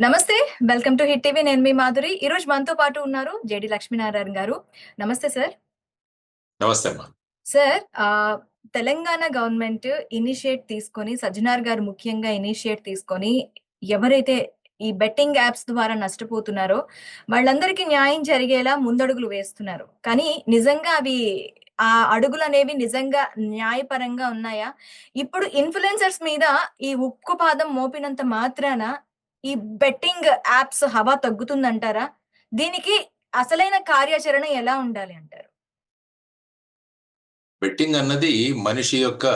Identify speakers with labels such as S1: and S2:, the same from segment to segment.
S1: నమస్తే welcome to hit TV. నేను మీ మాధురి. ఈ రోజు మనతో పాటు ఉన్నారు జేడి లక్ష్మీనారాయణ గారు. నమస్తే సార్.
S2: నమస్తే
S1: సార్ తెలంగాణ గవర్నమెంట్ ఇనిషియేట్ తీసుకొని సజ్జనార్ గారు ముఖ్యంగా ఇనిషియేట్ తీసుకొని ఎవరైతే ఈ బెట్టింగ్ యాప్స్ ద్వారా నష్టపోతున్నారో వాళ్ళందరికీ న్యాయం జరిగేలా ముందడుగులు వేస్తున్నారు. కానీ నిజంగా అవి ఆ అడుగులు అనేవి నిజంగా న్యాయపరంగా ఉన్నాయా? ఇప్పుడు ఇన్ఫ్లుయెన్సర్స్ మీద ఈ ఉక్కుపాదం మోపినంత మాత్రాన ఈ బెట్టింగ్ యాప్స్ హవా తగ్గుతుందంటారా? దీనికి అసలైన కార్యాచరణ ఎలా ఉండాలి అంటారు?
S2: బెట్టింగ్ అన్నది మనిషి యొక్క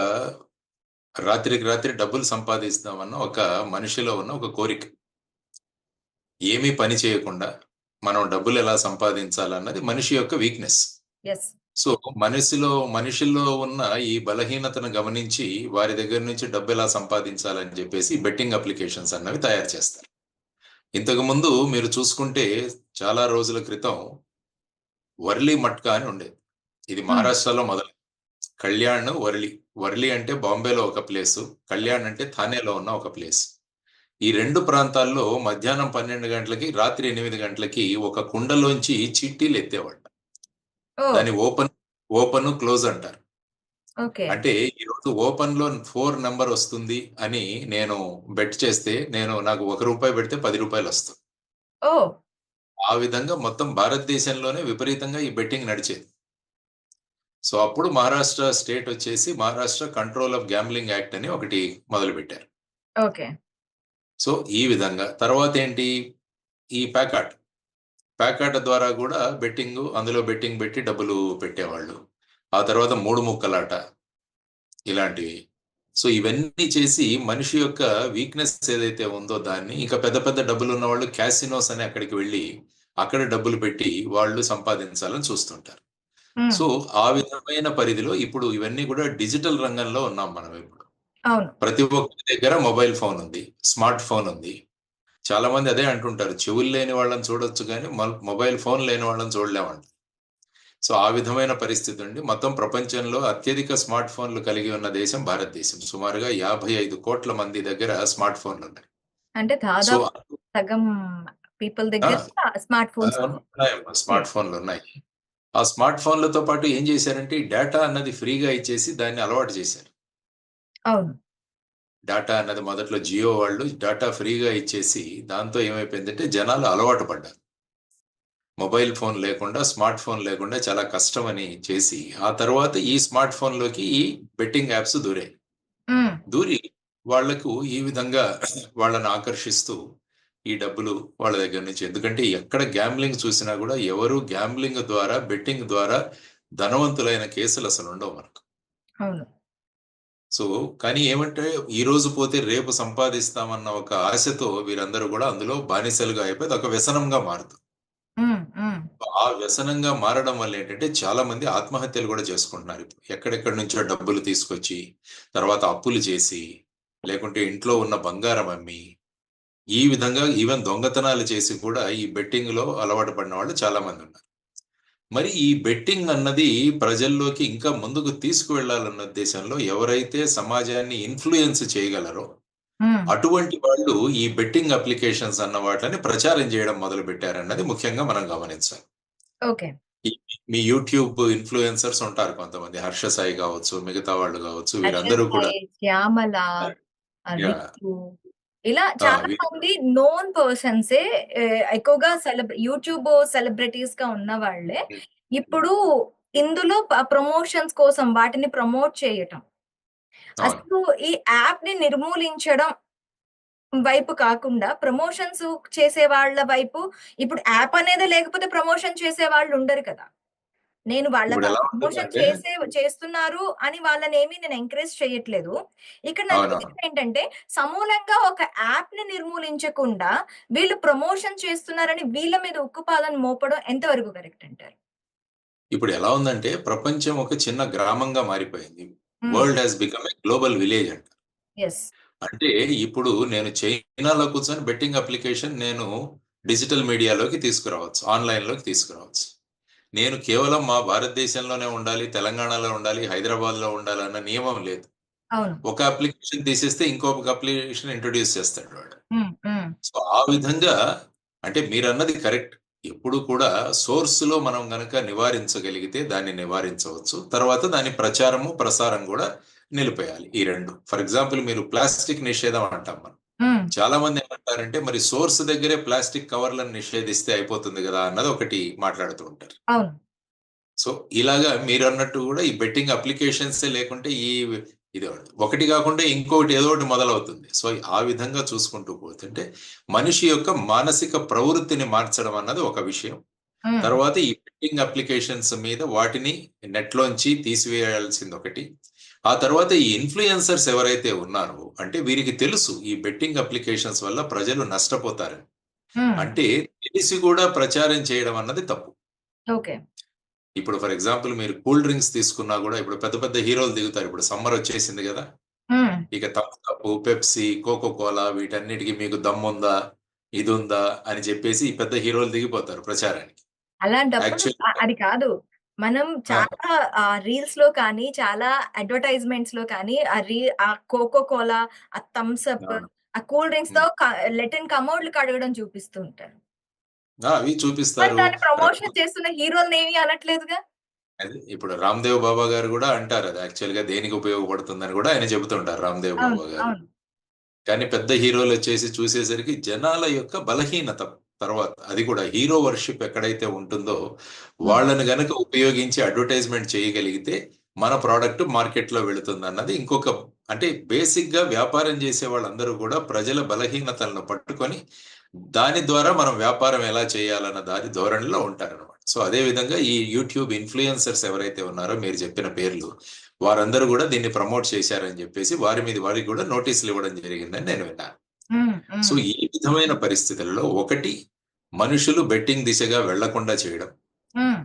S2: రాత్రికి రాత్రి డబ్బులు సంపాదిస్తామన్న ఒక మనిషిలో ఉన్న ఒక కోరిక. ఏమీ పని చేయకుండా మనం డబ్బులు ఎలా సంపాదించాలన్నది మనిషి యొక్క వీక్నెస్ సో మనిషిలో మనిషిలో ఉన్న ఈ బలహీనతను గమనించి వారి దగ్గర నుంచి డబ్బు ఎలా సంపాదించాలని చెప్పేసి బెట్టింగ్ అప్లికేషన్స్ అన్నవి తయారు చేస్తారు. ఇంతకు ముందు మీరు చూసుకుంటే చాలా రోజుల క్రితం వర్లీ మట్కా అని ఉండేది. ఇది మహారాష్ట్రలో మొదలు. కళ్యాణ్ వర్లి వర్లి అంటే బాంబేలో ఒక ప్లేస్ కళ్యాణ్ అంటే థానేలో ఉన్న ఒక ప్లేస్. ఈ రెండు ప్రాంతాల్లో మధ్యాహ్నం పన్నెండు గంటలకి రాత్రి ఎనిమిది గంటలకి ఒక కుండలోంచి చిట్టీలు ఎత్తేవాళ్ళు.
S1: ఓ
S2: దాన్ని ఓపెన్ ఓపెన్ క్లోజ్ అంటారు. అంటే ఈ రోజు ఓపెన్లో ఫోర్ నెంబర్ వస్తుంది అని నేను బెట్ చేస్తే నేను నాకు ఒక రూపాయి పెడితే పది రూపాయలు వస్తుంది ఆ విధంగా మొత్తం భారతదేశంలోనే విపరీతంగా ఈ బెట్టింగ్ నడిచేది. సో అప్పుడు మహారాష్ట్ర స్టేట్ వచ్చేసి Maharashtra control of gambling act అని ఒకటి మొదలు పెట్టారు
S1: ఓకే.
S2: సో ఈ విధంగా. తర్వాత ఏంటి? ఈ ప్యాకాట్ ప్యాకాట్ ద్వారా కూడా బెట్టింగ్ అందులో బెట్టింగ్ పెట్టి డబ్బులు పెట్టేవాళ్ళు. ఆ తర్వాత మూడు ముక్కలాట ఇలాంటివి. సో ఇవన్నీ చేసి మనిషి యొక్క వీక్నెస్ ఏదైతే ఉందో దాన్ని ఇంకా పెద్ద పెద్ద డబ్బులు ఉన్న వాళ్ళు క్యాసినోస్ అని అక్కడికి వెళ్ళి అక్కడ డబ్బులు పెట్టి వాళ్ళు సంపాదించాలని చూస్తుంటారు. సో ఆ విధమైన పరిధిలో ఇప్పుడు ఇవన్నీ కూడా డిజిటల్ రంగంలో ఉన్నాం మనం ఇప్పుడు. ప్రతి ఒక్కరి దగ్గర మొబైల్ ఫోన్ ఉంది స్మార్ట్ ఫోన్ ఉంది. చాలా మంది అదే అంటుంటారు చెవులు లేని వాళ్ళని చూడొచ్చు కానీ మొబైల్ ఫోన్ లేని వాళ్ళని చూడలేమంట. సో ఆ విధమైన పరిస్థితి ఉండి మొత్తం ప్రపంచంలో అత్యధిక స్మార్ట్ ఫోన్లు కలిగి ఉన్న దేశం భారతదేశం. సుమారుగా యాభై ఐదు కోట్ల మంది దగ్గర స్మార్ట్ ఫోన్లు ఉన్నాయి.
S1: అంటే దాదాపు సగం పీపుల్ దగ్గర స్మార్ట్ ఫోన్స్
S2: స్మార్ట్ ఫోన్లు ఉన్నాయి. ఆ స్మార్ట్ ఫోన్లతో పాటు ఏం చేశారంటే డేటా అన్నది ఫ్రీగా ఇచ్చేసి దాన్ని అలవాటు చేశారు.
S1: అవును.
S2: డాటా అన్నది మొదట్లో జియో వాళ్ళు డాటా ఫ్రీగా ఇచ్చేసి దాంతో ఏమైపోయిందంటే జనాలు అలవాటు పడ్డారు. మొబైల్ ఫోన్ లేకుండా స్మార్ట్ ఫోన్ లేకుండా చాలా కష్టం అని చేసి ఆ తర్వాత ఈ స్మార్ట్ ఫోన్లోకి ఈ బెట్టింగ్ యాప్స్ దూరాయి.
S1: ఉమ్,
S2: దూరి వాళ్ళకు ఈ విధంగా వాళ్ళని ఆకర్షిస్తూ ఈ డబ్బులు వాళ్ళ దగ్గర నుంచి ఎందుకంటే ఎక్కడ గ్యాంబ్లింగ్ చూసినా కూడా ఎవరు గ్యాంబ్లింగ్ ద్వారా బెట్టింగ్ ద్వారా ధనవంతులైన కేసులు అసలు ఉండవు మనకు.
S1: అవును.
S2: సో కానీ ఏమంటే ఈ రోజు పోతే రేపు సంపాదిస్తామన్న ఒక ఆశతో వీరందరూ కూడా అందులో బానిసలుగా అయిపోయి ఒక వ్యసనంగా మారుతుంది ఆ వ్యసనంగా మారడం వల్ల ఏంటంటే చాలా మంది ఆత్మహత్యలు కూడా చేసుకుంటున్నారు. ఇప్పుడు ఎక్కడెక్కడి నుంచో డబ్బులు తీసుకొచ్చి తర్వాత అప్పులు చేసి లేకుంటే ఇంట్లో ఉన్న బంగారం అమ్మి ఈ విధంగా ఈవెన్ దొంగతనాలు చేసి కూడా ఈ బెట్టింగ్లో అలవాటు పడిన వాళ్ళు చాలా మంది ఉన్నారు. మరి ఈ బెట్టింగ్ అన్నది ప్రజల్లోకి ఇంకా ముందుకు తీసుకువెళ్ళాలన్న ఉద్దేశంలో ఎవరైతే సమాజాన్ని ఇన్ఫ్లుయెన్స్ చేయగలరో అటువంటి వాళ్ళు ఈ బెట్టింగ్ అప్లికేషన్స్ అన్న వాటిని ప్రచారం చేయడం మొదలు పెట్టారన్నది ముఖ్యంగా మనం గమనించాలి.
S1: ఓకే.
S2: మీ యూట్యూబ్ ఇన్ఫ్లుయెన్సర్స్ ఉంటారు కొంతమంది హర్ష సాయి కావచ్చు మిగతా వాళ్ళు కావచ్చు వీరందరూ కూడా
S1: ఇలా చాలా మంది నోన్ పర్సన్సే ఎక్కువగా సెలబ్ర యూట్యూబ్ సెలబ్రిటీస్గా ఉన్న వాళ్ళే. ఇప్పుడు ఇందులో ప్రమోషన్స్ కోసం వాటిని ప్రమోట్ చేయటం. అసలు ఈ యాప్ని నిర్మూలించడం వైపు కాకుండా ప్రమోషన్స్ చేసే వాళ్ళ వైపు ఇప్పుడు యాప్ అనేది లేకపోతే ప్రమోషన్ చేసే వాళ్ళు ఉండరు కదా. నేను వాళ్ళకి ప్రమోషన్ చేసే చేస్తున్నారు అని వాళ్ళని ఏమీ నేను ఎంకరేజ్ చేయట్లేదు. ఇక్కడ నా
S2: అవునవును
S1: ఉద్దేశం ఏంటంటే సమూలంగా ఒక యాప్ని నిర్మూలించకుండా వీళ్ళు ప్రమోషన్ చేస్తున్నారని వీళ్ళ మీద ఉక్కుపాదం మోపడం ఎంతవరకు కరెక్ట్ అంటారు?
S2: ఇప్పుడు ఎలా ఉందంటే ప్రపంచం ఒక చిన్న గ్రామంగా మారిపోయింది. World has become a global village అంట. అంటే ఇప్పుడు నేను చైనాలో కూర్చొని బెట్టింగ్ అప్లికేషన్ నేను డిజిటల్ మీడియాలోకి తీసుకురావచ్చు ఆన్లైన్లోకి తీసుకురావచ్చు. నేను కేవలం మా భారతదేశంలోనే ఉండాలి తెలంగాణలో ఉండాలి హైదరాబాద్లో ఉండాలి అన్న నియమం లేదు. ఒక అప్లికేషన్ తీసేస్తే ఇంకొక అప్లికేషన్ ఇంట్రొడ్యూస్ చేస్తాడు వాడు. సో, ఆ విధంగా అంటే మీరన్నది కరెక్ట్. ఎప్పుడు కూడా సోర్స్‌లో మనం గనక నివారించగలిగితే దాన్ని నివారించవచ్చు. తర్వాత దాని ప్రచారము, ప్రసారం గూడా నిలిపేయాలి ఈ 2. ఫర్ ఎగ్జాంపుల్ మీరు ప్లాస్టిక్ నిషేధం అంటాం మనం. చాలా మంది ఏమంటారంటే మరి సోర్స్ దగ్గరే ప్లాస్టిక్ కవర్‌లను నిషేధిస్తే అయిపోతుంది గదా! అన్నది ఒకటి మాట్లాడుతూ ఉంటారు. సో, ఇలాగా మీరన్నట్టు గూడా ఈ బెట్టింగ్ అప్లికేషన్సే లేకుంటే ఈ ఇది ఒకటి గాకుండా ఇంకొకటి ఏదో ఒకటి మొదలవుతుంది. సో, ఆ విధంగా చూసుకుంటూ పోతుంటే మనిషి యొక్క మానసిక ప్రవృత్తిని మార్చడం అన్నది ఒక విషయం. తర్వాత ఈ బెట్టింగ్ అప్లికేషన్స్ మీద వాటిని నెట్‌లోంచి తీసివేయాల్సిందొకటి. ఆ తర్వాత ఈ ఇన్‌ఫ్లుయెన్సర్స్ ఎవరైతే ఉన్నారో అంటే వీరికి తెలుసు ఈ బెట్టింగ్ అప్లికేషన్స్ వల్ల ప్రజలు నష్టపోతారని. అంటే తెలిసి గూడా ప్రచారం చేయడం అన్నది తప్పు.
S1: ఓకే.
S2: ఇప్పుడు ఫర్ ఎగ్జాంపుల్ మీరు కూల్ డ్రింక్స్ తీసుకున్నా గూడా ఇప్పుడు పెద్ద పెద్ద హీరోలు దిగుతారు. ఇప్పుడు సమ్మర్ వచ్చేసింది!
S1: హ్మ్.
S2: ఇక అప్, పెప్సీ, కోకో కోలా వీటన్నిటికి మీకు దమ్ముందా? ఇదుందా? అని చెప్పేసి పెద్ద హీరోలు దిగిపోతారు ప్రచారానికి.
S1: అలాంటప్పుడు అది కాదు. మనం
S2: ఆ!
S1: చాలా ఆహ్, రీల్స్‌లో కానీ, చాలా అడ్వర్‌టైజ్‌మెంట్స్‌లో కానీ ఆ రీ ఆ కోకో కోలా, ఆ థమ్స్ అప్,
S2: అవును.
S1: ఆ కూల్ డ్రింక్స్‌తో
S2: హ్మ్.
S1: క లెటిన్ కమోడ్లు కడగడం చూపిస్తూ ఉంటారు.
S2: ఆ! అవి
S1: మరి
S2: చూపిస్తారు.
S1: దాన్ని
S2: తర్వాత
S1: ప్రమోషన్ చేస్తున్న హీరోలనేమి అనట్లేదుగా?
S2: అది ఇప్పుడు 'రామ్‌దేవ్ బాబా' గారు గూడా అంటారు అది యాక్చువల్‌గా దేనికి ఉపయోగపడుతుందని గూడా ఆయన చెబుతుంటారు 'రామ్‌దేవ్
S1: అవును.
S2: బాబా' గారు.
S1: అవును.
S2: కానీ పెద్ద హీరోలొచ్చేసి చూసేసరికి జనాల యొక్క బలహీనత తర్వాత అది కూడా హీరో వర్షిప్ ఎక్కడైతే ఉంటుందో. వాళ్ళని గనక ఉపయోగించి అడ్వర్టైజ్‌మెంట్ చేయగలిగితే మన ప్రొడక్ట్ మార్కెట్‌లో వెళుతుందన్నది ఇంకొక అంటే బేసిక్‌గా వ్యాపారం చేసే వాళ్ళందరూ గూడా ప్రజల బలహీనతలను పట్టుకొని దాని ద్వారా మనం వ్యాపారం ఎలా చేయాలన్న దాని ధోరణిలో ఉంటారనమాట. సో, అదే విధంగా ఈ యూట్యూబ్ ఇన్‌ఫ్లుయెన్సర్స్ ఎవరైతే ఉన్నారో మీరు చెప్పిన పేర్లు వారందరూ గూడా దీన్ని ప్రమోట్ చేశారని జెప్పేసి వారి మీద వారికి గూడా నోటీసులు ఇవ్వడం జరిగిందని నేను విన్నాను. సో. ఈ విధమైన పరిస్థితులలో ఒకటి మనుషులు బెట్టింగ్ దిశగా వెళ్ళకుండా చేయడం.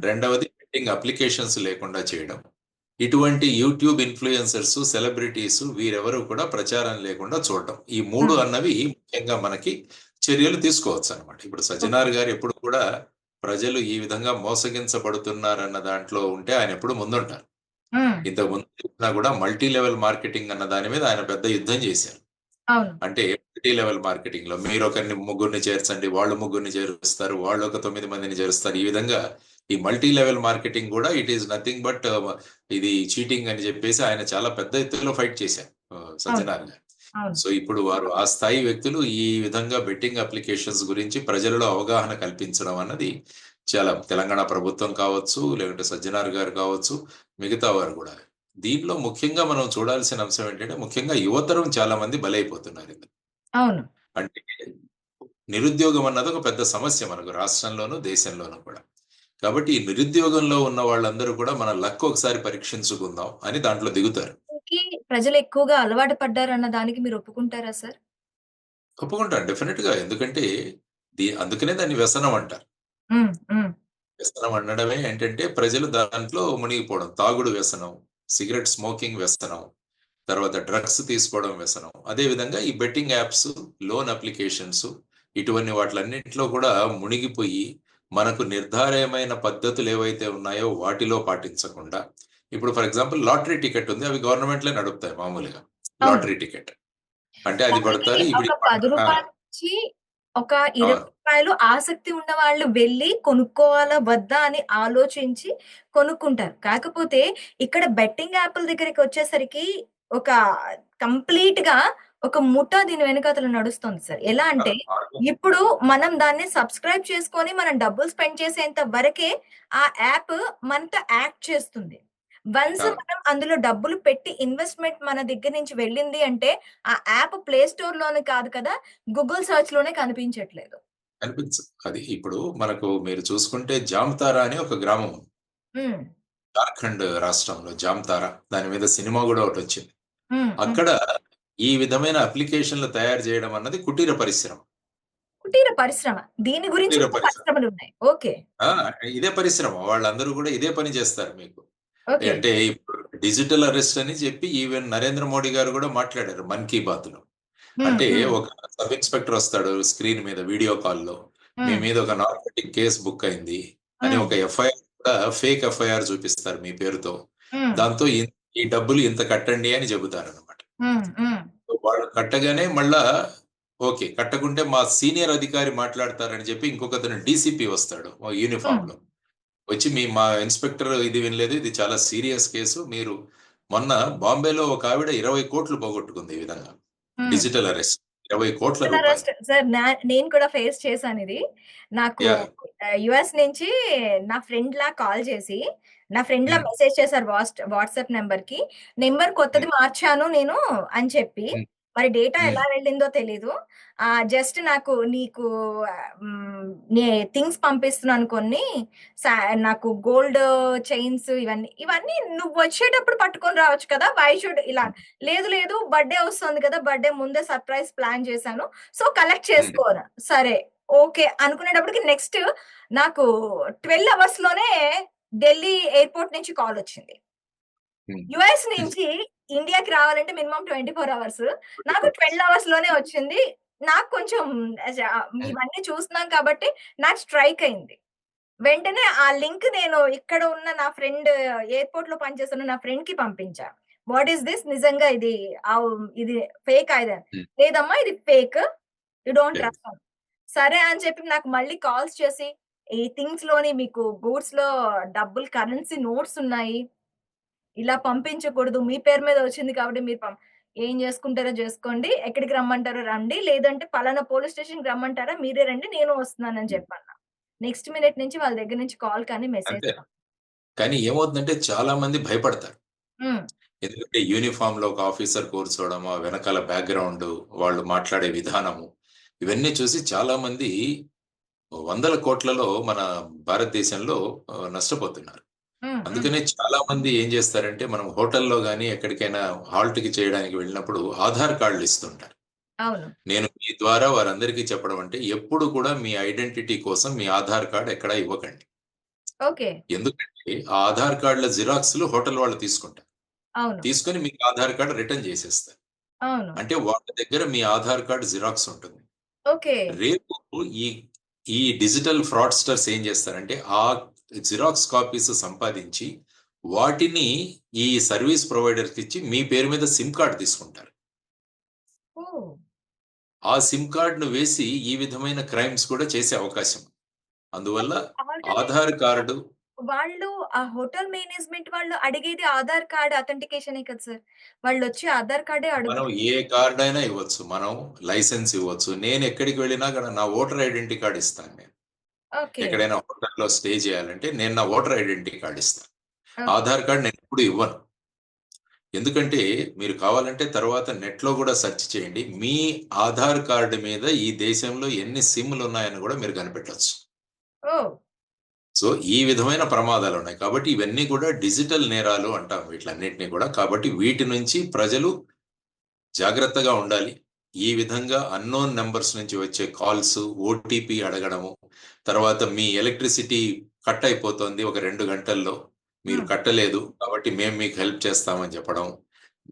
S2: రెండవది బెట్టింగ్ అప్లికేషన్స్ లేకుండా చేయడం. ఇటువంటి యూట్యూబ్ ఇన్‌ఫ్లుయెన్సర్స్, సెలబ్రిటీస్ వీరెవరు కూడా ప్రచారం లేకుండా చూడడం. ఈ 3
S1: హ్మ్.
S2: అన్నవి ముఖ్యంగా మనకి చర్యలు తీసుకోవచ్చనమాట. ఇప్పుడు
S1: ఓకే.
S2: సజ్జనార్ గారు ఎప్పుడు కూడా ప్రజలు ఈ విధంగా మోసగించబడుతున్నారన్న దాంట్లో ఉంటే ఆయన ఎప్పుడు ముందుంటారు. ఇంతకు ముందు గూడా మల్టీ లెవెల్ మార్కెటింగ్ అన్న దాని మీద ఆయన పెద్ద యుద్ధం చేశారు. అంటే మల్టీ లెవెల్ మార్కెటింగ్‌లో మీరొకరిని ముగ్గురిని చేర్చండి, వాళ్ళు ముగ్గురిని చేరుస్తారు, వాళ్ళొక 9 మందిని చేరుస్తారు. ఈ విధంగా ఈ మల్టీ లెవెల్ మార్కెటింగ్ గూడా ఇట్ ఈస్ నథింగ్ బట్ ఇది చీటింగ్ అని జెప్పేసి ఆయన చాలా పెద్ద ఎత్తులో ఫైట్ చేశారు.
S1: అవును.
S2: సో, ఇప్పుడు వారు ఆ స్థాయి వ్యక్తులు ఈ విధంగా బెట్టింగ్ అప్లికేషన్స్ గురించి ప్రజలలో అవగాహన కల్పించడం అన్నది చాలా తెలంగాణ ప్రభుత్వం కావచ్చు, లేదంటే సజ్జనార్ గారు కావచ్చు, మిగతా వారు గూడా. దీంట్లో ముఖ్యంగా మనం చూడాల్సిన అంశం ఏంటంటే ముఖ్యంగా యువతరం చాలా మంది బలైపోతున్నారు ఇందులో.
S1: అవును.
S2: అంటే నిరుద్యోగం అన్నది ఒక పెద్ద సమస్య మనకు రాష్ట్రంలోను, దేశంలోను కూడా. కాబట్టి ఈ నిరుద్యోగంలో ఉన్న వాళ్ళందరూ కూడా మన లక్ ఒకసారి పరీక్షించుకుందాం అని దాంట్లో దిగుతారు.
S1: ప్రజలు ఎక్కువగా అలవాటు పడ్డారన్న దానికి మీరు ఒప్పుకుంటారా సార్?
S2: ఒప్పుకుంటాను డెఫినిట్‌గా. ఎందుకంటే ది అందుకనే దాన్ని వ్యసనం అంటారు. వ్యసనం అనడమే ఏంటంటే ప్రజలు దాంట్లో మునిగిపోవడం. తాగుడు వ్యసనం, సిగరెట్ స్మోకింగ్ వ్యసనం, తర్వాత డ్రగ్స్ తీసుకోవడం వ్యసనం. అదే విధంగా ఈ బెట్టింగ్ యాప్స్, లోన్ అప్లికేషన్స్ ఇటువంటి వాటిలన్నిటిలో కూడా మునిగిపోయి మనకు నిర్ధారయమైన పద్ధతులు ఏవైతే ఉన్నాయో వాటిలో పాటించకుండా ఇప్పుడు ఫర్ ఎగ్జాంపుల్ లాటరీ టికెట్ ఉంది. అవి గవర్నమెంట్‌లే నడుపుతాయి మామూలుగా. Lottery ticket. అంటే అది పడతారు. ఇప్పుడు
S1: ఒక రూ.
S2: ఆ!
S1: 10 నుంచి ఒక రూ.
S2: అవును.
S1: 20 ఆసక్తి ఉన్నవాళ్ళు వెళ్ళి కొనుక్కోవాలా? వద్దా? అని ఆలోచించి కొనుక్కుంటారు. కాకపోతే ఇక్కడ బెట్టింగ్ యాపుల దగ్గరికొచ్చేసరికి ఒక కంప్లీట్‌గా ఒక ముఠా దీని వెనకాతల నడుస్తుంది సార్. ఎలా! అంటే ఇప్పుడు మనం దాన్ని సబ్‌స్క్రైబ్ చేసుకొని మనం డబ్బులు స్పెండ్ చేసేంత వరకే ఆ యాప్ మనతో యాక్ట్ చేస్తుంది. వన్స్. మనం అందులో డబ్బులు పెట్టి ఇన్వెస్ట్‌మెంట్ మన దగ్గర నుంచి వెళ్ళింది అంటే ఆ యాప్ ప్లే స్టోర్‌లోనే కాదు కదా! గూగుల్ సెర్చ్‌లోనే కనిపించట్లేదు.
S2: కనిపించదు. అది ఇప్పుడు మనకు మీరు చూసుకుంటే జామ్తారా అని ఒక గ్రామం. జార్ఖండ్ రాష్ట్రంలో జామ్తారా. దాని మీద సినిమా గూడా ఒకటొచ్చింది.
S1: హ్మ్.
S2: అక్కడ ఈ విధమైన అప్లికేషన్‌లు తయారు చేయడం అన్నది కుటీర పరిశ్రమ.
S1: కుటీర పరిశ్రమ. దీని గురించి
S2: కుటీర
S1: కూడా
S2: పరిశ్రమ.
S1: పరిశ్రమలున్నాయి. ఓకే.
S2: ఇదే పరిశ్రమ. వాళ్ళందరూ గూడా ఇదే పని చేస్తారు మీకు. అంటే డిజిటల్ అరెస్ట్ అని చెప్పి ఈవెన్ నరేంద్ర మోడీ గారు గూడా మాట్లాడారు 'మన్ కీ బాత్‌లో'.
S1: హ్మ్.
S2: అంటే. ఒక సబ్ ఇన్స్‌పెక్టర్ వస్తాడు స్క్రీన్ మీద వీడియో కాల్‌లో. మీ
S1: హ్మ్.
S2: మీద ఒక నార్కోటిక్ కేస్ బుక్ అయింది అని. ఒక ఎఫ్ఐఆర్ కూడా ఫేక్ ఎఫ్ఐఆర్ చూపిస్తారు మీ పేరుతో. దాంతో ఈ డబ్బులు ఇంత కట్టండి అని చెబుతారనమాట.
S1: హ్మ్. హ్మ్.
S2: వాళ్ళు కట్టగానే మళ్ళా ఓకే కట్టకుంటే మా సీనియర్ అధికారి మాట్లాడతారని చెప్పి ఇంకొకతను డీసీపీ వస్తాడు యూనిఫామ్. లో వచ్చి మీ మా ఇన్స్పెక్టర్ ఇది వినలేదు ఇది చాలా సీరియస్ కేసు మీరు మొన్న బాంబేలో ఒక ఆవిడ ఇరవై కోట్లు పోగొట్టుకుంది ఈ విధంగా. డిజిటల్ అరెస్ట్ ఇరవై కోట్ల
S1: సార్ నేను కూడా ఫేస్ చేశాను ఇది. నాకు యూఎస్ నుంచి నా ఫ్రెండ్‌లా కాల్ చేసి, నా ఫ్రెండ్‌లా
S2: ఉమ్,
S1: మెసేజ్ చేశారు వాట్స్ వాట్సాప్ నంబర్‌కి. నంబర్ కొత్తది
S2: ఉమ్,
S1: మార్చాను నేను అని చెప్పి,
S2: ఉమ్,
S1: మరి డేటా ఎలా వెళ్ళిందో తెలీదు. ఆహ్, జస్ట్ నాకు నీకు నే థింగ్స్ పంపిస్తున్నాను కొన్ని. నాకు గోల్డ్ చైన్స్ ఇవన్నీ. ఇవన్నీ నువ్వొచ్చేటప్పుడు పట్టుకొని రావచ్చు కదా! వై షుడ్ ఇలా లేదు లేదు బర్త్‌డే వస్తుంది కదా! బర్త్‌డే ముందే సర్ప్రైజ్ ప్లాన్ చేశాను. సో, కలెక్ట్
S2: ఉమ్,
S1: చేసుకో అన్నా. సరే. ఓకే. అనుకునేటప్పటికి నెక్స్ట్ నాకు 12 అవర్స్‌లోనే ఢిల్లీ ఎయిర్‌పోర్ట్ నుంచి కాలొచ్చింది.
S2: ఉమ్.
S1: యూఎస్ నుంచి ఇండియాకి రావాలంటే మినిమమ్ 24 అవర్స్. నాకు 12 అవర్స్‌లోనే వచ్చింది. నాకు కొంచెం ఇవన్నీ చూస్తున్నాం కాబట్టి నాకు స్ట్రైక్ అయింది. వెంటనే ఆ లింక్ నేను ఇక్కడ ఉన్న నా ఫ్రెండ్ ఎయిర్‌పోర్ట్‌లో పనిచేస్తున్న నా ఫ్రెండ్‌కి పంపించా. వాట్ ఈస్ థిస్ నిజంగా ఇది ఇది ఫేకా ఇది?
S2: ఉమ్,
S1: లేదమ్మా ఇది fake. You don't
S2: okay.
S1: Trust సరే అని చెప్పి నాకు మళ్ళీ కాల్స్ చేసి, ఈ థింగ్స్‌లోని మీకు గూడ్స్‌లో డబ్బులు కరెన్సీ నోట్స్ ఉన్నాయి. ఇలా పంపించకూడదు. మీ పేరు మీద వచ్చింది కాబట్టి మీరు ఏం చేసుకుంటారో చేసుకోండి. ఎక్కడికి రమ్మంటారో రండి. లేదంటే పలానా పోలీస్ స్టేషన్‌కి రమ్మంటారా? మీరే రండి. నేను వస్తున్నానని చెప్పన్నా. నెక్స్ట్ మినిట్ నుంచి వాళ్ళ దగ్గర నుంచి కాల్ కానీ, మెసేజ్
S2: కానీ ఏమవుతుందంటే చాలా మంది భయపడతారు. ఎందుకంటే యూనిఫామ్లో ఒక ఆఫీసర్ కూర్చోవడం ఆ వెనకాల బ్యాక్గ్రౌండ్ వాళ్ళు మాట్లాడే విధానము ఇవన్నీ చూసి చాలా మంది వందల కోట్లలో మన భారతదేశంలో నష్టపోతున్నారు. అందుకనే చాలా మంది ఏం చేస్తారంటే మనం హోటల్లో కానీ ఎక్కడికైనా హాల్ట్కి చేయడానికి వెళ్ళినప్పుడు ఆధార్ కార్డులు ఇస్తుంటారు
S1: అవును.
S2: నేను మీ ద్వారా వారందరికీ చెప్పడం అంటే ఎప్పుడు కూడా మీ ఐడెంటిటీ కోసం మీ ఆధార్ కార్డ్ ఎక్కడా ఇవ్వకండి. ఎందుకంటే ఆ ఆధార్ కార్డుల జిరాక్స్లు హోటల్ వాళ్ళు తీసుకుంటారు. తీసుకొని మీకు ఆధార్ కార్డు రిటర్న్ చేసేస్తారు. అంటే వాళ్ళ దగ్గర మీ ఆధార్ కార్డు జిరాక్స్ ఉంటుంది. రేపు ఈ ఈ డిజిటల్ ఫ్రాడ్స్టర్స్ ఏం చేస్తారంటే ఆ జిరాక్స్ కాపీస్ సంపాదించి వాటిని ఈ సర్వీస్ ప్రొవైడర్కి ఇచ్చి మీ పేరు మీద సిమ్ కార్డ్ తీసుకుంటారు! ఆ సిమ్ కార్డును వేసి ఈ విధమైన క్రైమ్స్ కూడా చేసే అవకాశం అందువల్ల ఆధార్ కార్డు
S1: వాళ్ళు ఆ హోటల్ మేనేజ్‌మెంట్ వాళ్ళు అడిగేది ఆధార్ కార్డ్ అథెంటికేషనే కదా సార్. వాళ్ళొచ్చి ఆధార్ కార్డే
S2: మనం. ఏ కార్డ్ అయినా ఇవ్వచ్చు మనం లైసెన్స్ ఇవ్వచ్చు నేను ఎక్కడికి వెళ్ళినా కూడా నా ఓటర్ ఐడెంటిటీ కార్డ్ ఇస్తాను నేను
S1: ఓకే.
S2: ఎక్కడైనా హోటల్లో స్టే చేయాలంటే నేను నా ఓటర్ ఐడెంటిటీ కార్డ్ ఇస్తాను
S1: ఓకే.
S2: ఆధార్ కార్డ్ నేను ఎప్పుడు ఇవ్వను. ఎందుకంటే మీరు కావాలంటే తర్వాత నెట్లో కూడా సెర్చ్ చేయండి. మీ ఆధార్ కార్డు మీద ఈ దేశంలో ఎన్ని సిమ్లు ఉన్నాయని కూడా మీరు కనిపెట్టవచ్చు
S1: ఓహ్!
S2: సో ఈ విధమైన ప్రమాదాలు ఉన్నాయి. కాబట్టి ఇవన్నీ కూడా డిజిటల్ నేరాలు అంటాం వీటిలన్నిటినీ కూడా. కాబట్టి వీటి నుంచి ప్రజలు జాగ్రత్తగా ఉండాలి. ఈ విధంగా అన్నోన్ నెంబర్స్ నుంచి వచ్చే కాల్స్ ఓటీపీ అడగడము తర్వాత మీ ఎలక్ట్రిసిటీ కట్ అయిపోతుంది ఒక రెండు గంటల్లో మీరు
S1: హ్మ్.
S2: కట్టలేదు కాబట్టి మేము మీకు హెల్ప్ చేస్తామని చెప్పడం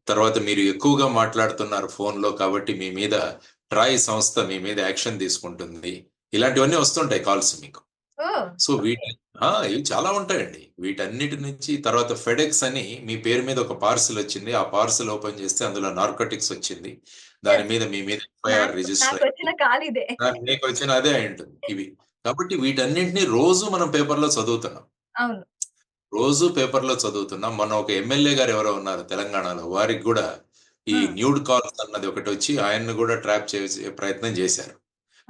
S2: తర్వాత మీరు ఎక్కువగా మాట్లాడుతున్నారు ఫోన్లో కాబట్టి మీ మీద ట్రాయ్ సంస్థ మీ మీద యాక్షన్ తీసుకుంటుంది ఇలాంటివన్నీ వస్తుంటాయి కాల్స్ మీకు! సో వీటి ఆ, ఇవి చాలా ఉంటాయండి. వీటన్నిటి నుంచి తర్వాత ఫెడెక్స్ అని మీ పేరు మీద ఒక పార్సల్ వచ్చింది. ఆ పార్సల్ ఓపెన్ చేస్తే అందులో నార్కోటిక్స్ వచ్చింది. దాని. మీద మీ మీద ఎఫ్ఐఆర్
S1: నాకు
S2: రిజిస్టర్
S1: కాల్ ఇదే.
S2: మీకు వచ్చిన అదే అయి ఉంటుంది ఇవి. కాబట్టి వీటన్నింటినీ రోజు మనం పేపర్లో చదువుతున్నాం.
S1: అవును.
S2: రోజు పేపర్లో చదువుతున్నాం. మొన్న ఒక ఎమ్మెల్యే గారు ఎవరో ఉన్నారు తెలంగాణలో. వారికి కూడా ఈ. న్యూడ్ కాల్స్ అన్నది ఒకటి వచ్చి ఆయన్ని కూడా ట్రాప్ చేసే ప్రయత్నం చేశారు.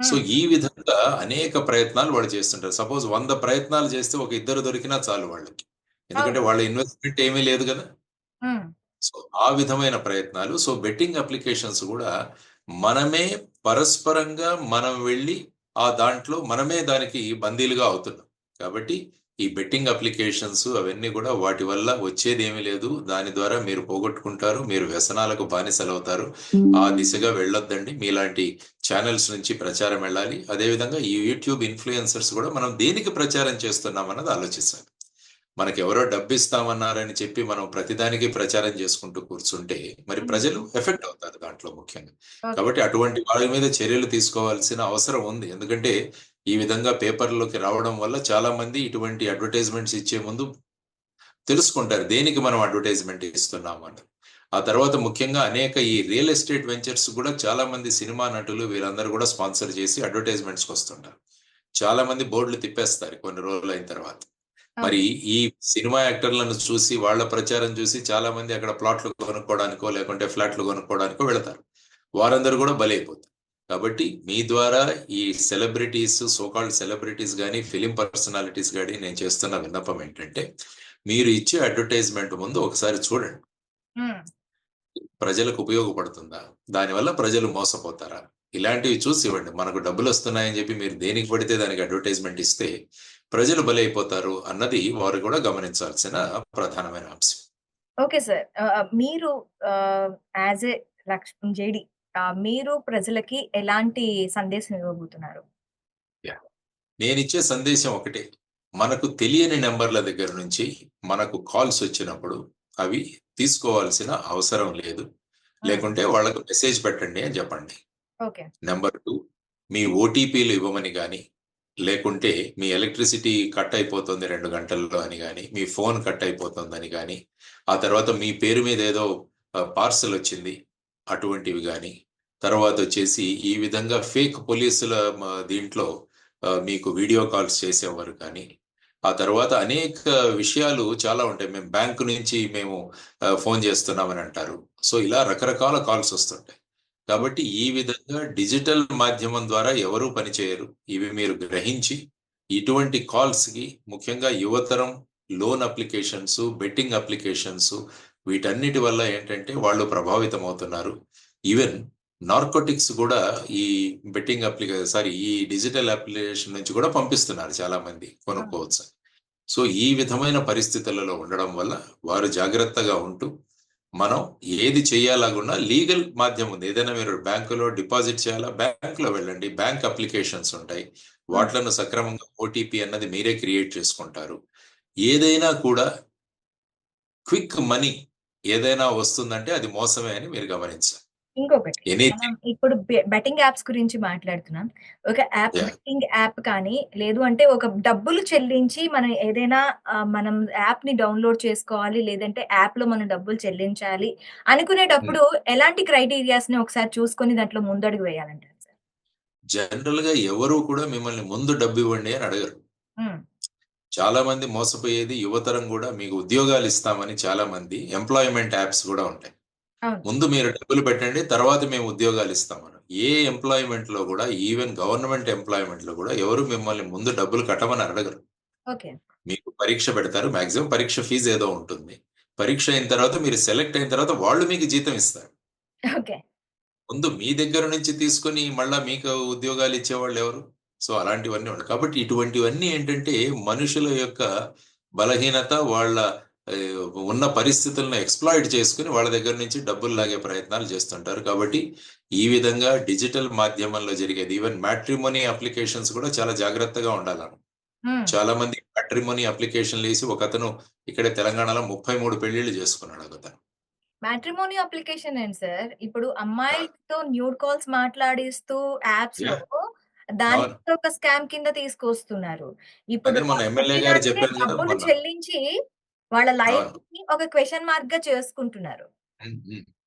S2: సో. ఈ విధంగా అనేక ప్రయత్నాలు వాళ్ళు చేస్తుంటారు సపోజ్ వంద ప్రయత్నాలు చేస్తే ఒక ఇద్దరు దొరికినా చాలు వాళ్ళకి ఎందుకంటే. వాళ్ళ ఇన్వెస్ట్మెంట్ ఏమీ లేదు కదా. సో ఆ విధమైన ప్రయత్నాలు సో బెట్టింగ్ అప్లికేషన్స్ కూడా మనమే పరస్పరంగా మనం వెళ్ళి ఆ దాంట్లో మనమే దానికి బందీలుగా అవుతున్నాం కాబట్టి ఈ బెట్టింగ్ అప్లికేషన్స్ అవన్నీ కూడా వాటి వల్ల వచ్చేది ఏమీ లేదు. దాని ద్వారా మీరు పోగొట్టుకుంటారు మీరు వ్యసనాలకు బానిసలవుతారు. ఆ దిశగా వెళ్ళొద్దండి. మీలాంటి ఛానల్స్ నుంచి ప్రచారం వెళ్ళాలి. అదేవిధంగా ఈ యూట్యూబ్ ఇన్ఫ్లుయెన్సర్స్ కూడా మనం దేనికి ప్రచారం చేస్తున్నాం అన్నది ఆలోచిస్తాం మనకి ఎవరో డబ్బు ఇస్తామన్నారని చెప్పి మనం ప్రతిదానికి ప్రచారం చేసుకుంటూ కూర్చుంటే మరి
S1: హ్మ్.
S2: ప్రజలు ఎఫెక్ట్ అవుతారు దాంట్లో ముఖ్యంగా. కాబట్టి అటువంటి వాళ్ళ మీద చర్యలు తీసుకోవాల్సిన అవసరం ఉంది. ఎందుకంటే ఈ విధంగా పేపర్లోకి రావడం వల్ల చాలా మంది ఇటువంటి అడ్వర్టైజ్మెంట్స్ ఇచ్చే ముందు తెలుసుకుంటారు దేనికి మనం అడ్వర్టైజ్మెంట్ ఇస్తున్నాం అని. ఆ తర్వాత ముఖ్యంగా అనేక ఈ రియల్ ఎస్టేట్ వెంచర్స్ కూడా చాలా మంది సినిమా నటులు వీళ్ళందరూ కూడా స్పాన్సర్ చేసి అడ్వర్టైజ్మెంట్స్కి వస్తుంటారు. చాలా మంది బోర్డులు తిప్పేస్తారు కొన్ని రోజులు అయిన తర్వాత. మరి ఈ సినిమా యాక్టర్లను చూసి వాళ్ళ ప్రచారం చూసి చాలా మంది అక్కడ ప్లాట్లు కొనుక్కోవడానికో లేకుంటే ఫ్లాట్లు కొనుక్కోవడానికో వెళతారు. వారందరూ కూడా బలైపోతారు. కాబట్టి మీ ద్వారా ఈ సెలబ్రిటీస్ సోకాల్డ్ సెలబ్రిటీస్ కానీ ఫిలిం పర్సనాలిటీస్ కానీ నేను చేస్తున్న విన్నపం ఏంటంటే మీరు ఇచ్చే అడ్వర్టైజ్మెంట్ ముందు ఒకసారి చూడండి. ప్రజలకు ఉపయోగపడుతుందా? దానివల్ల ప్రజలు మోసపోతారా? ఇలాంటివి చూసి ఇవ్వండి. మనకు డబ్బులు వస్తున్నాయని చెప్పి మీరు దేనికి పడితే దానికి అడ్వర్టైజ్మెంట్ ఇస్తే ప్రజలు బలైపోతారు అన్నది వారు కూడా గమనించాల్సిన ప్రధానమైన అంశం.
S1: Okay sir. మీరు యాజ్ ఏ లక్ష్మణ్ జేడి మీరు ప్రజలకి ఎలాంటి సందేశం ఇవ్వబోతున్నారు?
S2: నేను ఇచ్చే సందేశం ఒకటే. మనకు తెలియని నెంబర్ల దగ్గర నుంచి మనకు కాల్స్ వచ్చినప్పుడు అవి తీసుకోవాల్సిన అవసరం లేదు. లేకుంటే వాళ్ళకు మెసేజ్ పెట్టండి అని చెప్పండి.
S1: ఓకే.
S2: నెంబర్ టూ మీ ఓటీపీలు ఇవ్వమని కానీ లేకుంటే మీ ఎలక్ట్రిసిటీ కట్ అయిపోతుంది రెండు గంటల్లో అని కానీ మీ ఫోన్ కట్ అయిపోతుందని కానీ ఆ తర్వాత మీ పేరు మీద ఏదో పార్సల్ వచ్చింది అటువంటివి కానీ తర్వాత వచ్చేసి ఈ విధంగా ఫేక్ పోలీసుల దీంట్లో మీకు వీడియో కాల్స్ చేసేవారు కానీ ఆ తర్వాత అనేక విషయాలు చాలా ఉంటాయి. మేము బ్యాంకు నుంచి మేము ఫోన్ చేస్తున్నామని అంటారు. సో ఇలా రకరకాల కాల్స్ వస్తుంటాయి. కాబట్టి ఈ విధంగా డిజిటల్ మాధ్యమం ద్వారా ఎవరూ పనిచేయరు ఇవి మీరు గ్రహించి ఇటువంటి కాల్స్కి ముఖ్యంగా యువతరం లోన్ అప్లికేషన్స్ బెట్టింగ్ అప్లికేషన్స్ వీటన్నిటి వల్ల ఏంటంటే వాళ్ళు ప్రభావితం అవుతున్నారు ఈవెన్ నార్కోటిక్స్ కూడా ఈ బెట్టింగ్ అప్లికే సారీ ఈ డిజిటల్ అప్లికేషన్ నుంచి కూడా పంపిస్తున్నారు చాలా మంది కొనుక్కోవచ్చు. సో ఈ విధమైన పరిస్థితులలో ఉండడం వల్ల వారు జాగ్రత్తగా ఉంటూ మనం ఏది చేయాలనుకున్నా లీగల్ మాధ్యమం ఉంది. ఏదైనా మీరు బ్యాంకులో డిపాజిట్ చేయాలా? బ్యాంకులో వెళ్ళండి. బ్యాంక్ అప్లికేషన్స్ ఉంటాయి. వాటిలను సక్రమంగా ఓటీపీ అన్నది మీరే క్రియేట్ చేసుకుంటారు. ఏదైనా కూడా క్విక్ మనీ ఏదైనా వస్తుందంటే అది మోసమే అని మీరు గమనించాలి.
S1: ఇంకొకటి ఇప్పుడు బెట్టింగ్ యాప్స్ గురించి మాట్లాడుతున్నాం. ఒక యాప్. బెట్టింగ్ యాప్ కానీ లేదు అంటే ఒక డబ్బులు చెల్లించి మనం ఏదైనా మనం యాప్ని డౌన్లోడ్ చేసుకోవాలి లేదంటే యాప్లో మనం డబ్బులు చెల్లించాలి అనుకునేటప్పుడు ఎలాంటి క్రైటీరియాస్ని ఒకసారి చూసుకొని దాంట్లో ముందడుగు వేయాలంటారు సార్?
S2: జనరల్గా ఎవరు కూడా మిమ్మల్ని ముందు డబ్బు ఇవ్వండి అని అడగరు.
S1: ఉమ్,
S2: చాలా మంది మోసపోయేది యువతరం కూడా మీకు ఉద్యోగాలు ఇస్తామని చాలా మంది ఎంప్లాయ్మెంట్ యాప్స్ కూడా ఉంటాయి. ముందు మీరు డబ్బులు పెట్టండి తర్వాత మేము ఉద్యోగాలు ఇస్తామని ఏ ఎంప్లాయ్మెంట్లో కూడా ఈవెన్ గవర్నమెంట్ ఎంప్లాయ్మెంట్లో కూడా ఎవరు మిమ్మల్ని ముందు డబ్బులు కట్టమని అడగరు. మీకు పరీక్ష పెడతారు మాక్సిమం పరీక్ష ఫీజు ఏదో ఉంటుంది. పరీక్ష అయిన తర్వాత మీరు సెలెక్ట్ అయిన తర్వాత వాళ్ళు మీకు జీతం ఇస్తారు. ముందు మీ దగ్గర నుంచి తీసుకొని మళ్ళా మీకు ఉద్యోగాలు ఇచ్చేవాళ్ళు ఎవరు? సో అలాంటివన్నీ ఉన్నాయి కాబట్టి ఇటువంటివన్నీ ఏంటంటే మనుషుల యొక్క బలహీనత వాళ్ళ ఉన్న పరిస్థితులను ఎక్స్ప్లాయిట్ చేసుకుని వాళ్ళ దగ్గర నుంచి డబ్బులు లాగే ప్రయత్నాలు చేస్తుంటారు. కాబట్టి ఈ విధంగా డిజిటల్ మాధ్యమంలో జరిగేది ఈవెన్ మ్యాట్రిమోనీ అప్లికేషన్స్ కూడా చాలా జాగ్రత్తగా ఉండాలను. చాలా మంది మ్యాట్రిమోనీ అప్లికేషన్లు వేసి ఒక అతను ఇక్కడే తెలంగాణలో ముప్పై మూడు పెళ్ళిళ్ళు చేసుకున్నాడు ఒక అతను
S1: మ్యాట్రిమోనీ అప్లికేషన్ ఏంటి సార్? ఇప్పుడు అమ్మాయితో న్యూడ్ కాల్స్ మాట్లాడిస్తూ యాప్స్లో దాని
S2: అవును.
S1: కూడా ఒక స్కామ్ కింద తీసుకొస్తున్నారు ఇప్పుడు డబ్బులు. చెల్లించి వాళ్ళ లైఫ్. ని ఒక క్వశ్చన్ మార్క్గా చేసుకుంటున్నారు.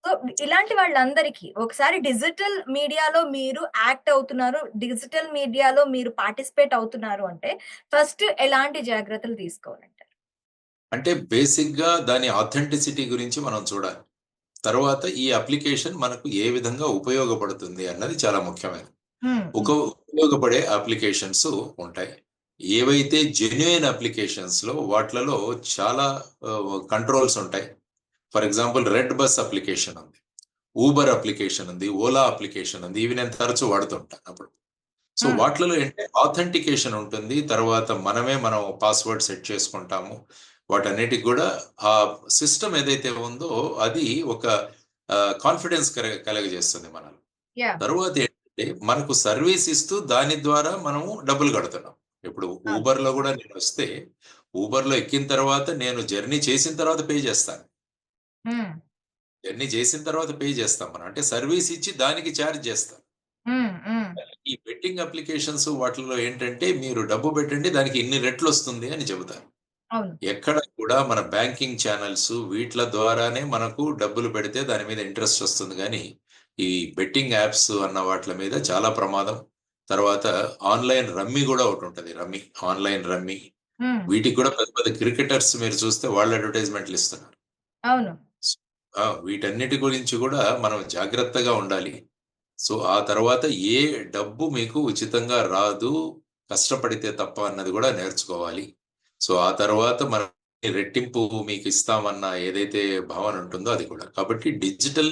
S1: సో ఇలాంటి వాళ్ళందరికీ ఒకసారి డిజిటల్ మీడియాలో మీరు యాక్ట్ అవుతున్నారు డిజిటల్ మీడియాలో మీరు పార్టిసిపేట్ అవుతున్నారు అంటే ఫస్ట్ ఎలాంటి జాగ్రత్తలు తీసుకోవాలంటారు
S2: అంటే బేసిక్గా దాని ఆథెంటిసిటీ గురించి మనం చూడాలి తర్వాత ఈ అప్లికేషన్ మనకు ఏ విధంగా ఉపయోగపడుతుంది అన్నది చాలా ముఖ్యమైనది ఒక ఉపయోగపడే అప్లికేషన్స్ ఉంటాయి. ఏవైతే జెన్యున్ అప్లికేషన్స్లో వాటిలలో చాలా కంట్రోల్స్ ఉంటాయి. For example red bus application ఉంది. ఊబర్ అప్లికేషన్ ఉంది. ఓలా అప్లికేషన్ ఉంది. ఇవి నేను తరచూ వాడుతుంటాను అప్పుడు. సో. వాటిలో ఏంటంటే ఆథెంటికేషన్ ఉంటుంది. తర్వాత మనమే మనం పాస్వర్డ్ సెట్ చేసుకుంటాము. వాటన్నిటికి కూడా ఆ సిస్టమ్ ఏదైతే ఉందో అది ఒక కాన్ఫిడెన్స్ కలగజేస్తుంది మనల్ని. తర్వాత మనకు సర్వీస్ ఇస్తూ దాని ద్వారా మనము డబ్బులు కడుతున్నాం. ఇప్పుడు ఊబర్లో కూడా నేను వస్తే ఊబర్లో ఎక్కిన తర్వాత నేను జర్నీ చేసిన తర్వాత పే చేస్తాను. జర్నీ చేసిన తర్వాత పే చేస్తాం మనం. అంటే సర్వీస్ ఇచ్చి దానికి ఛార్జ్ చేస్తాం. ఈ బెట్టింగ్ అప్లికేషన్స్ వాటిలో ఏంటంటే మీరు డబ్బు పెట్టండి దానికి ఇన్ని రెట్లు వస్తుంది అని చెబుతారు. ఎక్కడ కూడా మన బ్యాంకింగ్ ఛానల్స్ వీట్ల ద్వారానే మనకు డబ్బులు పెడితే దాని మీద ఇంట్రెస్ట్ వస్తుంది. గానీ, ఈ బెట్టింగ్ యాప్స్ అన్న వాట్ల మీద చాలా ప్రమాదం. తర్వాత ఆన్‌లైన్ రమ్మీ గూడా ఒకటుంటది. రమ్మీ. Online rummy. వీటికి కూడా పెద్ద పెద్ద క్రికెటర్స్ మీరు చూస్తే వాళ్ళు అడ్వర్టైజ్‌మెంట్లు ఇస్తున్నారు.
S1: అవును.
S2: వీటన్నిటి గురించి గూడా మనం జాగ్రత్తగా ఉండాలి. సో, ఆ తర్వాత ఏ డబ్బు మీకు ఉచితంగా రాదు, కష్టపడితే తప్ప అన్నది గూడా నేర్చుకోవాలి. సో, ఆ తర్వాత మన రెట్టింపు మీకిస్తామన్న ఏదైతే భావన ఉంటుందో అది కూడా. కాబట్టి డిజిటల్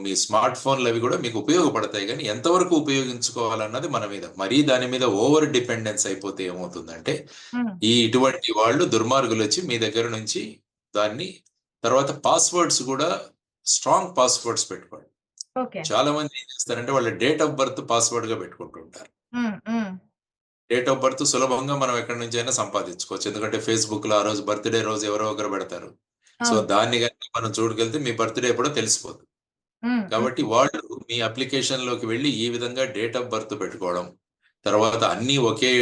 S2: మీ స్మార్ట్ ఫోన్‌లవి గూడా మీకు ఉపయోగపడతాయి గానీ, ఎంతవరకు ఉపయోగించుకోవాలన్నది మన మీద. మరీ దాని మీద ఓవర్ డిపెండెన్స్ అయిపోతే ఏమవుతుందంటే. ఈ ఇటువంటి వాళ్ళు దుర్మార్గులొచ్చి మీ దగ్గర నుంచి దాన్ని తర్వాత పాస్‌వర్డ్స్ గూడా స్ట్రాంగ్ పాస్‌వర్డ్స్ పెట్టుకోండి. చాలా మంది ఏం చేస్తారంటే వాళ్ళ డేట్ ఆఫ్ బర్త్ పాస్‌వర్డ్‌గా పెట్టుకుంటూ ఉంటారు.
S1: హ్మ్. హ్మ్.
S2: డేట్ ఆఫ్ బర్త్ సులభంగా మనం ఎక్కడి నుంచైనా సంపాదించుకోవచ్చు. ఎందుకంటే ఫేస్‌బుక్‌లో ఆ రోజు బర్త్‌డే రోజు ఎవరో ఒకరు పెడతారు. సో. దాన్ని గనుక మనం చూడగలిగితే మీ బర్త్‌డే ఎప్పుడో తెలిసిపోతుంది. కాబట్టి వాళ్ళు మీ అప్లికేషన్‌లోకి వెళ్ళి ఈ విధంగా డేట్ ఆఫ్ బర్త్ పెట్టుకోవడం, తర్వాత అన్నీ ఒకే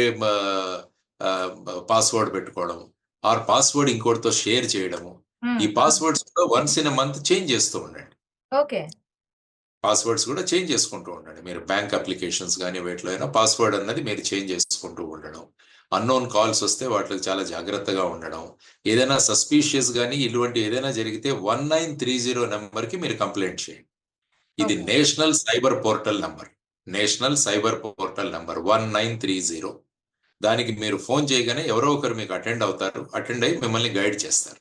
S2: పాస్‌వర్డ్ పెట్టుకోవడం, ఆర్ పాస్‌వర్డ్ ఇంకోటితో షేర్ చేయడము. ఈ. పాస్‌వర్డ్స్ కూడా వన్స్ ఇన్ మంత్ చేంజ్ చేస్తూ ఉండండి.
S1: ఓకే.
S2: పాస్‌వర్డ్స్ కూడా చేంజ్ చేసుకుంటూ ఉండండి. మీరు బ్యాంక్ అప్లికేషన్స్ గాని వేటిలో అయినా పాస్‌వర్డ్ అన్నది మీరు చేంజ్ చేసుకుంటూ ఉండడం. అన్‌నోన్ కాల్స్ వస్తే వాటికి చాలా జాగ్రత్తగా ఉండడం. ఏదైనా సస్పీషియస్ గాని ఇటువంటి ఏదైనా జరిగితే 1930 నంబర్‌కి మీరు కంప్లెయింట్ చేయండి. ఇది. National cyber portal number. National cyber portal number 1930. దానికి మీరు ఫోన్ చేయగానే ఎవరో ఒకరు మీకు అటెండ్ అవుతారు. అటెండ్ అయ్యి మిమ్మల్ని గైడ్ చేస్తారు.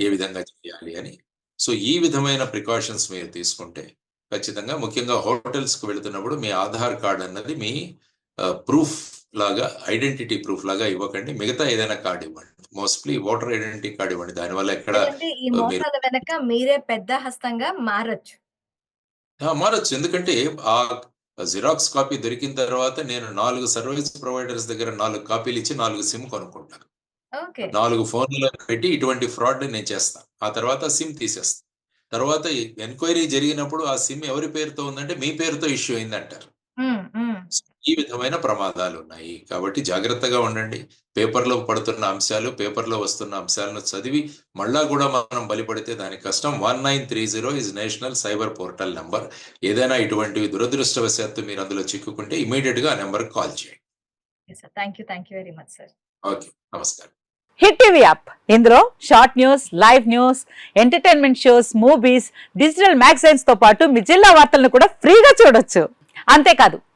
S2: ఏ విధంగా చేయాలి అని. సో, ఈ విధమైన ప్రికాషన్స్ మీరు తీసుకుంటే ఖచ్చితంగా ముఖ్యంగా హోటల్స్‌కి వెళ్తున్నప్పుడు మీ ఆధార్ కార్డ్ అన్నది మీ ప్రూఫ్ లాగా ఐడెంటిటీ ప్రూఫ్ లాగా ఇవ్వకండి. మిగతా ఏదైనా కార్డ్ ఇవ్వండి. మోస్ట్‌లీ ఓటర్ ఐడెంటిటీ కార్డ్ ఇవ్వండి. దానివల్ల ఎక్కడ
S1: వెనక మీరే పెద్ద హస్తంగా మారొచ్చు.
S2: మారొచ్చు. ఎందుకంటే ఆ జిరాక్స్ కాపీ దొరికిన తర్వాత నేను 4 సర్వీస్ ప్రొవైడర్స్ దగ్గర 4 కాపీలిచ్చి 4 సిమ్ కొనుక్కుంటాను. 4 ఫోన్‌లలో పెట్టి ఇటువంటి ఫ్రాడ్ నేను చేస్తా. ఆ తర్వాత సిమ్ తీసేస్తా. తర్వాత ఎంక్వైరీ జరిగినప్పుడు ఆ సిమ్ ఎవరి పేరుతో ఉందంటే మీ పేరుతో ఇష్యూ అయిందంటారు. ఈ విధమైన ప్రమాదాలున్నాయి. కాబట్టి జాగ్రత్తగా ఉండండి. పేపర్‌లో పడుతున్న అంశాలు, పేపర్‌లో వస్తున్న అంశాలను చదివి మళ్ళా గూడా మనం బలిపడితే దానికి కష్టం. 1930 is national cyber portal number. ఏదైనా ఇటువంటివి దురదృష్టవశాత్తు మీరు అందులో చిక్కుకుంటే ఇమ్మీడియేట్‌గా ఆ నంబర్‌కి కాల్ చేయండి.
S1: You. You very much sir.
S2: Okay. నమస్కారం.
S3: హిట్ టీవీ యాప్ ఇందులో short news live news entertainment shows movies digital మ్యాగజైన్స్తో పాటు మీ జిల్లా వార్తలను కూడా ఫ్రీగా చూడొచ్చు అంతేకాదు